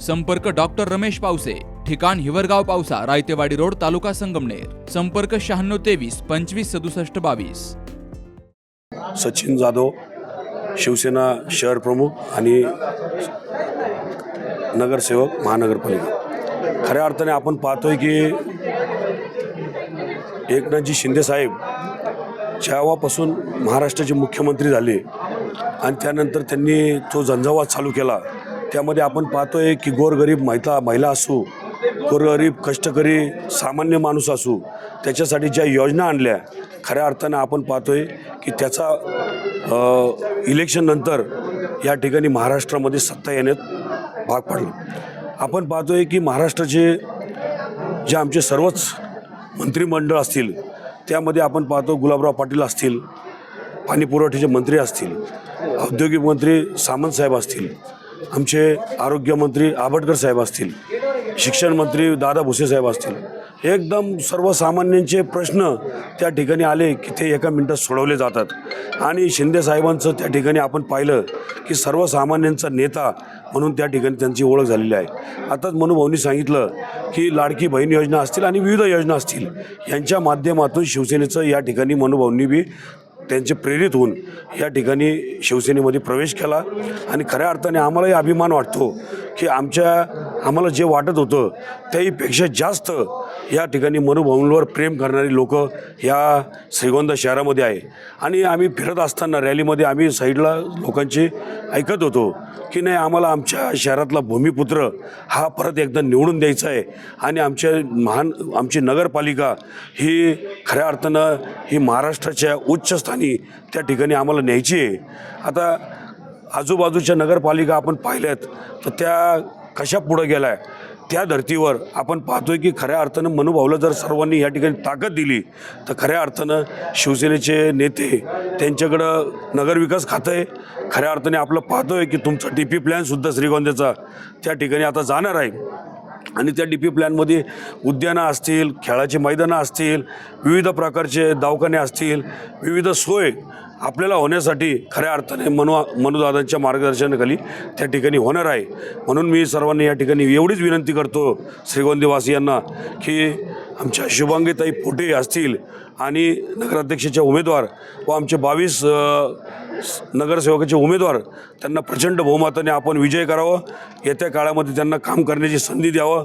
संपर्क डॉक्टर रमेश पावसे ठिकाण हिवरगाव पावसा रायतेवाडी रोड तालुका संगमनेर. संपर्क शहाण्णव तेवीस पंचवीस सदुसष्ट बावीस. सचिन जाधव शिवसेना शहर प्रमुख आणि नगरसेवक महानगरपालिका. खऱ्या अर्थाने आपण पाहतोय की एकनाथजी शिंदे साहेब जेव्हापासून महाराष्ट्राचे मुख्यमंत्री झाले आणि त्यानंतर त्यांनी तो झंझावात चालू केला त्यामध्ये आपण पाहतोय की गोरगरीब महिला महिला असू गोरगरीब कष्टकरी सामान्य माणूस असू त्याच्यासाठी ज्या योजना आणल्या खऱ्या अर्थानं आपण पाहतोय की त्याचा इलेक्शननंतर या ठिकाणी महाराष्ट्रामध्ये सत्ता येण्यात भाग पाडला. आपण पाहतोय की महाराष्ट्राचे जे आमचे सर्वच मंत्रिमंडळ असतील त्यामध्ये आपण पाहतो गुलाबराव पाटील असतील पाणी पुरवठ्याचे मंत्री असतील औद्योगिक मंत्री सामंत साहेब असतील आमचे आरोग्यमंत्री आबटकर साहेब असतील शिक्षण मंत्री दादा भुसे साहेब असतील एकदम सर्वसामान्यांचे प्रश्न त्या ठिकाणी आले की ते एका मिनटात सोडवले जातात. आणि शिंदे साहेबांचं त्या ठिकाणी आपण पाहिलं की सर्वसामान्यांचा नेता म्हणून त्या ठिकाणी त्यांची ओळख झालेली आहे. आताच मनुभाऊंनी सांगितलं की लाडकी बहीण योजना असतील आणि विविध योजना असतील यांच्या माध्यमातून शिवसेनेचं या ठिकाणी मनुभाऊंनी बी त्यांचे प्रेरित होऊन या ठिकाणी शिवसेनेमध्ये प्रवेश केला. आणि खऱ्या अर्थाने आम्हालाही अभिमान वाटतो की आमच्या आम्हाला जे वाटत होतं त्याहीपेक्षा जास्त या ठिकाणी मनुभाऊंवर प्रेम करणारी लोक या श्रीगोंदा शहरामध्ये आहे. आणि आम्ही फिरत असताना रॅलीमध्ये आम्ही साईडला लोकांचे ऐकत होतो की नाही आम्हाला आमच्या शहरातला भूमिपुत्र हा परत एकदा निवडून द्यायचा आहे. आणि आमच्या महान आमची नगरपालिका ही खऱ्या अर्थानं ही महाराष्ट्राच्या उच्चस्थानी त्या ठिकाणी आम्हाला न्यायची आहे. आता आजूबाजूच्या नगरपालिका आपण पाहिल्यात तर त्या कशा पुढं गेल्या? त्या धर्तीवर आपण पाहतोय की खऱ्या अर्थानं मनोभावला जर सर्वांनी या ठिकाणी ताकद दिली तर खऱ्या अर्थानं शिवसेनेचे नेते त्यांच्याकडं नगरविकास खातं आहे. खऱ्या अर्थाने आपलं पाहतोय की तुमचा डी पी प्लॅनसुद्धा श्रीगोंद्याचा त्या ठिकाणी आता जाणार आहे. आणि त्या डी पी प्लॅनमध्ये उद्यानं असतील खेळाची मैदानं असतील विविध प्रकारचे दवाखाने असतील विविध सोय आपल्याला होण्यासाठी खऱ्या अर्थाने मनु मनुदादांच्या मार्गदर्शनाखाली त्या ठिकाणी होणार आहे. म्हणून मी सर्वांनी या ठिकाणी एवढीच विनंती करतो श्रीगोंदीवासियांना की आमच्या शुभांगीताई पोटे असतील आणि नगराध्यक्षाचे उमेदवार व आमचे बावीस नगरसेवकाचे उमेदवार त्यांना प्रचंड बहुमताने आपण विजय करावा. येत्या काळामध्ये त्यांना काम करण्याची संधी द्यावं.